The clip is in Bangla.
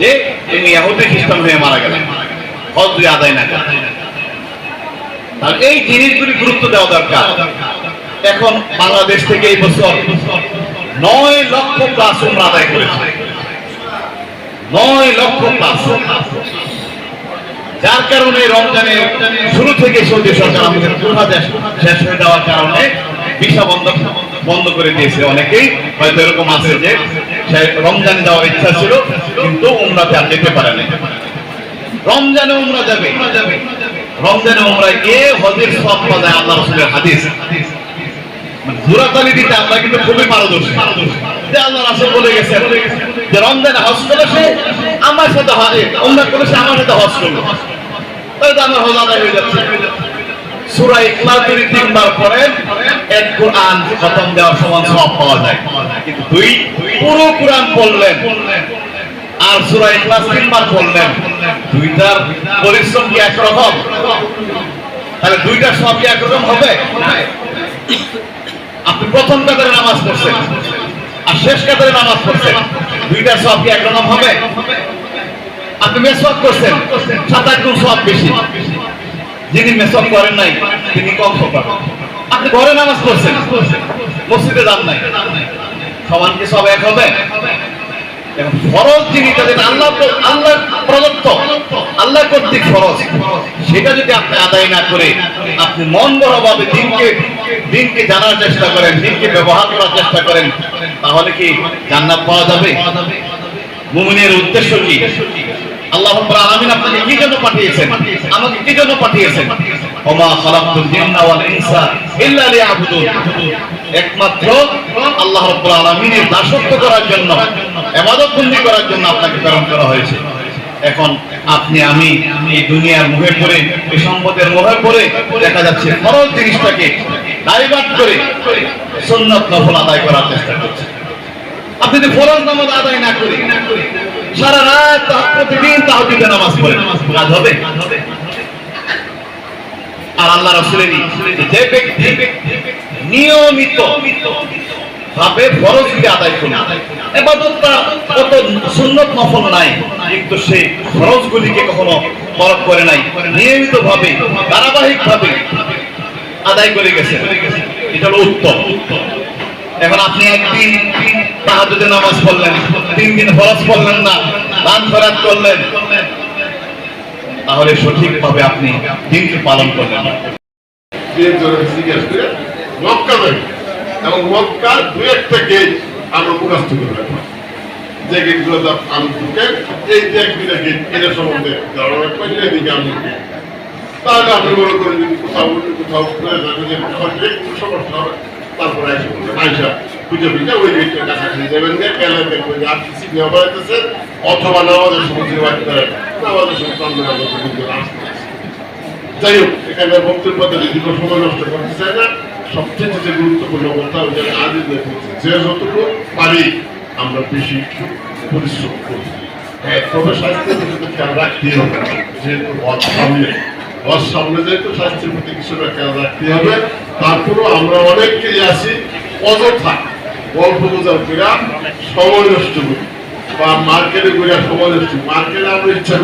যে তুমি ইহুদি খ্রিস্টান হয়ে মারা গেলেন। হজ তুই আদায় না তাহলে এই জিনিসগুলি গুরুত্ব দেওয়া দরকার। এখন বাংলাদেশ থেকে এই বছর নয় লক্ষ প্লাস উমরা আদায় করেছে। নয় লক্ষ প্লাস যার কারণে রমজানে শুরু থেকে সৌদি সরকার আমাদের পূর্বাদেশ শেষ হয়ে যাওয়ার কারণে ভিসা বন্ধ বন্ধ করে দিয়েছে অনেকেই। হয়তো এরকম আছে যে রমজানে যাওয়ার ইচ্ছা ছিল, কিন্তু উমরাতে আর যেতে পারে না রমজানে উমরা যাবে। রমজানে উমরায় গিয়ে হজের সব পাওয়া আল্লাহ রসুলের হাদিস। মানে দিতে আমরা কিন্তু খুবই পারদর্শী। যে আল্লাহ রাসূল বলে গেছেন যে রমজানে হজ করেছে, আমার সাথে উমরা করেছে, আমার সাথে হজ করল। তাহলে আমার হজ আদায় হয়ে যাচ্ছে। তাহলে দুইটার সব কি একরকম হবে? আপনি প্রথম কাতারে নামাজ পড়ছেন আর শেষ কাতারে নামাজ পড়ছেন। দুইটার সব কি একরকম হবে? আপনি মেসওয়াক করছেন সাত আট গুণ সব বেশি। যিনি মেসওয়াক করেন নাই, তিনি কম পাবেন আপনি ঘরে নামাজ পড়ছেন। মসজিদে যান নাই। সমান কি সব এক হবে? ফরজ জিনিসটা যেটা আল্লাহ আল্লাহ প্রদত্ত, আল্লাহ কর্তৃক ফরজ। সেটা যদি আপনি আদায় না করে, আপনি মন ভাবে দিনকে দিনকে জানার চেষ্টা করেন, দিনকে ব্যবহার করার চেষ্টা করেন, তাহলে কি জান্নাত পাওয়া যাবে? মুমিনের উদ্দেশ্য কি? এখন আপনি, আমি এই দুনিয়ার মুখে পড়ে, এই সম্পদের মুখে পড়ে, দেখা যাচ্ছে ফরজ জিনিসটাকে ডাইভার্ট করে সুন্নাত নফল আদায় করার চেষ্টা করছে। আপনি যদি ফরজ নামাজ আদায় না করে সারা রাত প্রতিদিন নামাজ পড়েন কাজ হবে? আর আল্লাহ যে ব্যক্তি নিয়মিত ভাবে ফরজকে আদায় করে কত সুন্নত নফল নাই, কিন্তু সে কখনো তরক করে নাই নিয়মিত ভাবে ধারাবাহিক ভাবে আদায় করে গেছে। এটা হলো উত্তম। এখন আপনি একদিন তাহাজুদে নামাজ পড়লেন তিন দিন ফরজ পড়লেন না দান ফেরাত করলেন তাহলে সঠিকভাবে আপনি দিনকে পালন করলেন এবং মক্কার একটা গেট আমরা মুখাস্ত করে রাখব যে গেটগুলো আমি ঢুকেন এই যে এক গেট এটা সম্বন্ধে এদিকে আমি। তাহলে আপনি মনে করেন যদি কোথাও কোথাও সমস্যা হবে তারপরে আইসা খুঁজে না সবচেয়ে গুরুত্বপূর্ণ কথা যে যতটুকু পারি আমরা বেশি পরিশ্রম হ্যাঁ, তবে স্বাস্থ্যের প্রতি খেয়াল রাখতেই হবে যেহেতু হজ সামনে হজ সামনে যেহেতু স্বাস্থ্যের প্রতি কিছুটা খেয়াল রাখতে হবে তারপরেও আমরা অনেকেই আছি অযথা গল্প সময় নষ্ট করি। বা মার্কেটে ঘুরে সময় নষ্ট মার্কেটে আমরা ইচ্ছা